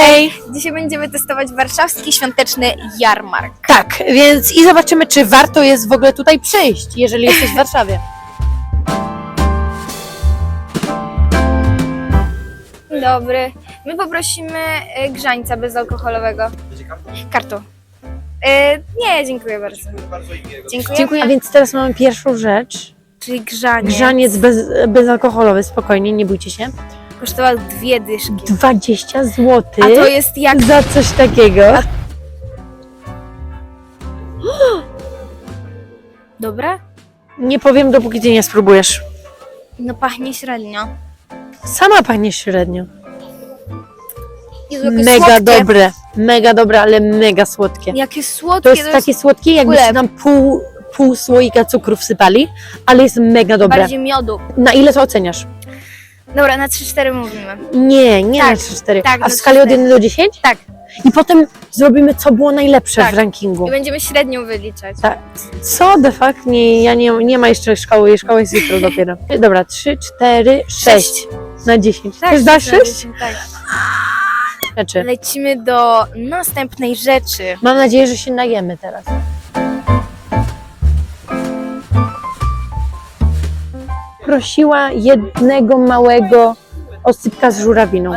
Hej! Dzisiaj będziemy testować warszawski świąteczny jarmark. Tak, więc i zobaczymy, czy warto jest w ogóle tutaj przyjść, jeżeli jesteś w Warszawie. Dobry. My poprosimy e, grzańca bezalkoholowego. Kartą. E, nie, dziękuję bardzo. Dziękuję. Dziękuję. A więc teraz mamy pierwszą rzecz. Czyli grzaniec. Grzaniec bez, bezalkoholowy, spokojnie, nie bójcie się. Kosztował dwie dyszki. 20 zł A to jest jak... za coś takiego. Dobra? Nie powiem, dopóki ty nie spróbujesz. No pachnie średnio. Sama pachnie średnio. Jezu, jakie Mega słodkie. dobre, mega dobre, ale mega słodkie. Jakie słodkie. To jest takie słodkie, jakbyście chleb. tam pół, pół słoika cukru wsypali, ale jest mega dobre. bardziej miodu. Na ile to oceniasz? Dobra, na 3-4 mówimy. Nie, nie Tak, na 3-4. tak, A w skali od 3-4. 1 do 10? Tak. I potem zrobimy, co było najlepsze Tak. w rankingu. I będziemy średnią wyliczać. Tak. Co the fuck? Nie, ja nie, nie ma jeszcze szkoły, szkoła jest jutro dopiero. Dobra, 3, 4, 6 na 10. Tak, Też dasz na 6 10, Tak. rzeczy. Lecimy do następnej rzeczy. Mam nadzieję, że się najemy teraz. Prosiła jednego małego osypka z żurawiną.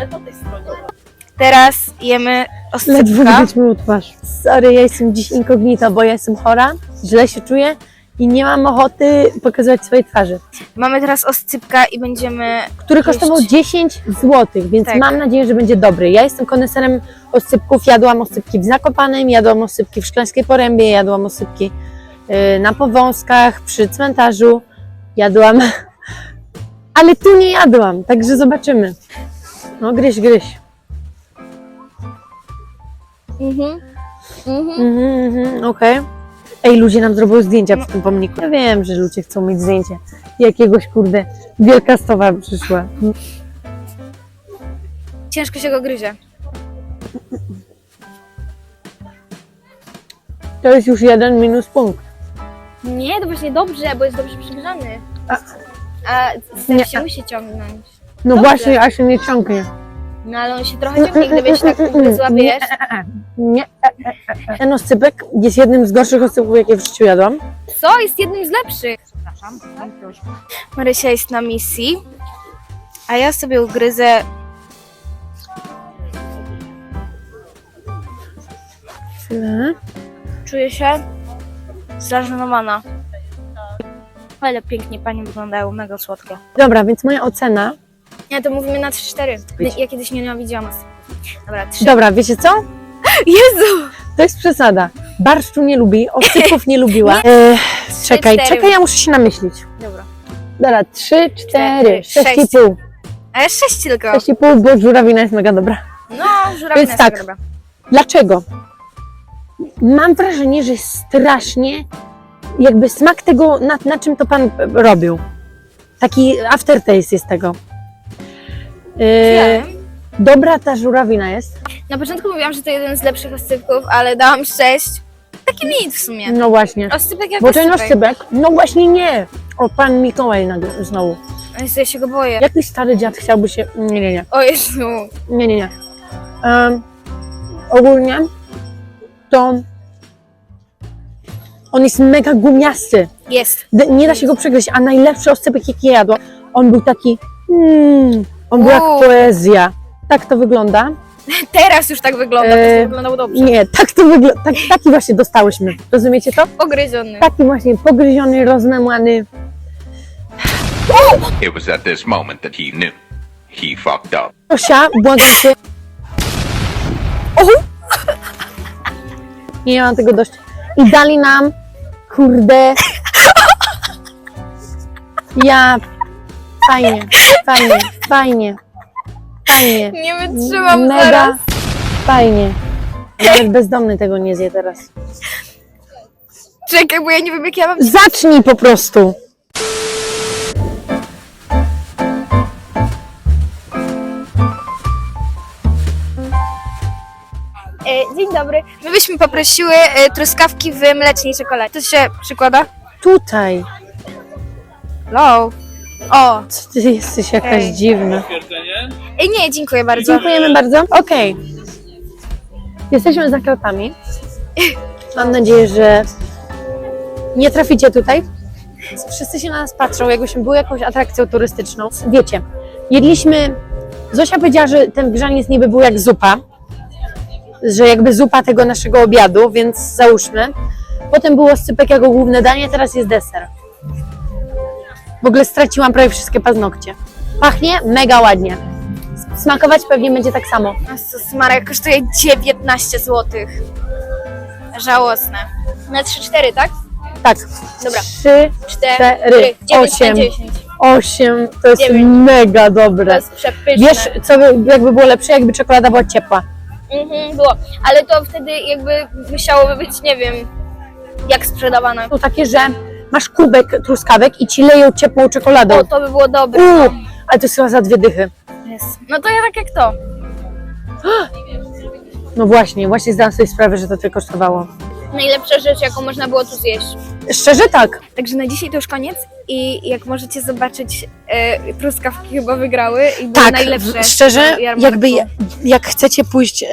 Teraz jemy Ledwo oscypka. widać moją twarz. Sorry, ja jestem dziś inkognita, bo ja jestem chora, źle się czuję i nie mam ochoty pokazywać swojej twarzy. Mamy teraz oscypka i będziemy... Który Jeść. kosztował 10 zł, więc Tak. mam nadzieję, że będzie dobry. Ja jestem koneserem oscypków, jadłam oscypki w Zakopanem, jadłam oscypki w Szklańskiej Porębie, jadłam oscypki yy, na Powązkach, przy cmentarzu, jadłam, ale tu nie jadłam, także zobaczymy. No gryź, gryź. Mhm. Mhm. Mhm, mhm, okej. Ej, ludzie nam zrobią zdjęcia przy tym pomniku. Ja wiem, że ludzie chcą mieć zdjęcie. Jakiegoś, kurde, wielka stowa przyszła. Ciężko się go gryzie. To jest już jeden minus punkt. Nie, to właśnie dobrze, bo jest dobrze przygrzany. A- A się musi ciągnąć. No Dobrze. właśnie, a się nie ciągnie. No ale on się trochę ciągnie, gdybyś tak ugryzła, Nie, wiesz. Nie. Ten oscypek jest jednym z gorszych oscypków, jakie w życiu jadłam. Co? Jest jednym z lepszych. Marysia jest na misji, a ja sobie ugryzę Chwilę. Czuję się zażenowana. Ale pięknie pani wyglądają, mega słodkie. Dobra, więc moja ocena. Nie, to mówimy na 3-4. Być. Ja kiedyś nie nienawidziłam oscypków. Dobra, 3. Dobra, wiecie co? Jezu! To jest przesada. Barszczu nie lubi, oscypków nie lubiła. E, czekaj, cztery. czekaj, ja muszę się namyślić. Dobra. Dobra, trzy, cztery, Sześć. sześć i pół. Ale 6 tylko. Sześć i pół, bo żurawina jest mega dobra. No, żurawina Więc jest tak. dobra. Dlaczego? Mam wrażenie, że strasznie jakby smak tego, na, na czym to pan robił. Taki aftertaste jest tego. Yy, dobra ta żurawina jest. Na początku mówiłam, że to jeden z lepszych oscypków, ale dałam 6. Taki mit w sumie. No właśnie. Oscypek jak Bo ten oscypek. oscypek, no właśnie nie. O, pan Mikołaj nagle znowu. Jezu, Ja się go boję. Jakiś stary dziad chciałby się... Nie, nie, nie. O Jezu. Nie, nie, nie. Em, ogólnie to on jest mega gumiasty. Jest. D- Nie da się go przegryźć, a najlepszy oscypek jaki ja jadłam, on był taki, mm, on był jak poezja. Tak to wygląda. Teraz już tak wygląda, E, to wyglądało dobrze. Nie, tak to wygląda, tak, taki właśnie dostałyśmy. Rozumiecie to? Pogryziony. Taki właśnie pogryziony, rozmemłany. It was at this moment that he knew. He fucked up. Tosia, błagam cię. Nie mam tego dość. I dali nam, kurde. Ja. Fajnie, fajnie, fajnie, fajnie. Nie wytrzymam Mega zaraz. fajnie. Nawet bezdomny tego nie zje teraz. Czekaj, bo ja nie wiem jak ja mam... Zacznij po prostu. Dobry. My byśmy poprosiły e, truskawki w mlecznej czekoladzie. To się przykłada? Tutaj. Hello. O. Co ty jesteś jakaś Ej. dziwna. Ej, nie, dziękuję bardzo. Dziękujemy bardzo. Okej. Jesteśmy za kratami. Mam nadzieję, że nie traficie tutaj. Wszyscy się na nas patrzą, jakbyśmy były jakąś atrakcją turystyczną. Wiecie, jedliśmy. Zosia powiedziała, że ten grzaniec niby był jak zupa, że jakby zupa tego naszego obiadu, więc załóżmy. Potem było scypek jako główne danie, teraz jest deser. W ogóle straciłam prawie wszystkie paznokcie. Pachnie mega ładnie. Smakować pewnie będzie tak samo. Jezus Maria, kosztuje 19 zł. Żałosne. Na 3-4, tak? Tak. Dobra. Trzy, 4, Cztery, 9 osiem. na 10. osiem, to jest Dziewięć. mega To dobre. jest przepyszne. Wiesz, co by, jakby było lepsze, jakby czekolada była ciepła. Mhm, było. Ale to wtedy jakby musiałoby być, nie wiem, jak sprzedawane. To takie, że masz kubek truskawek i ci leją ciepłą czekoladą. O, to by było dobre. Uuu, ale to jest chyba za dwie dychy. Jest. No to ja tak jak to. No właśnie, właśnie zdałam sobie sprawę, że to tyle kosztowało. Najlepsza rzecz, jaką można było tu zjeść. Szczerze tak. Także na dzisiaj to już koniec i jak możecie zobaczyć, e, truskawki chyba wygrały i były Tak, najlepsze. w- szczerze, na jarmarku. jakby jak chcecie pójść y,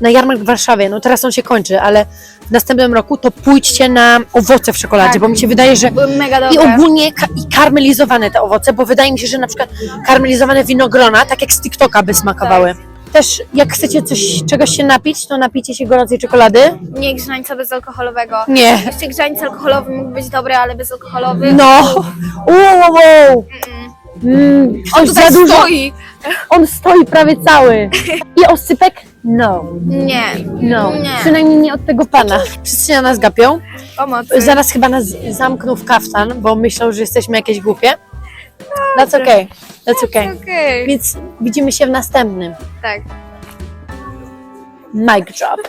na jarmark w Warszawie, no teraz on się kończy, ale w następnym roku to pójdźcie na owoce w czekoladzie, Tak. bo mi się wydaje, że Były mega i dobre. ogólnie ka- i karmelizowane te owoce, bo wydaje mi się, że na przykład karmelizowane winogrona, tak jak z TikToka by smakowały. Też jak chcecie coś, czegoś się napić, to napijcie się gorącej czekolady. Nie grzańca bezalkoholowego. Nie. Jeszcze grzańc alkoholowy mógł być dobry, ale bezalkoholowy. No! Wow, wow. Mm, On tutaj za dużo. stoi. On stoi prawie cały. I oscypek? No. Nie. No. Nie. Przynajmniej nie od tego pana. Wszyscy na nas gapią. Pomocy. Zaraz chyba nas zamkną w kaftan, bo myślą, że jesteśmy jakieś głupie. That's okay. That's okay. Okej. Więc widzimy się w następnym. Tak. Mic drop.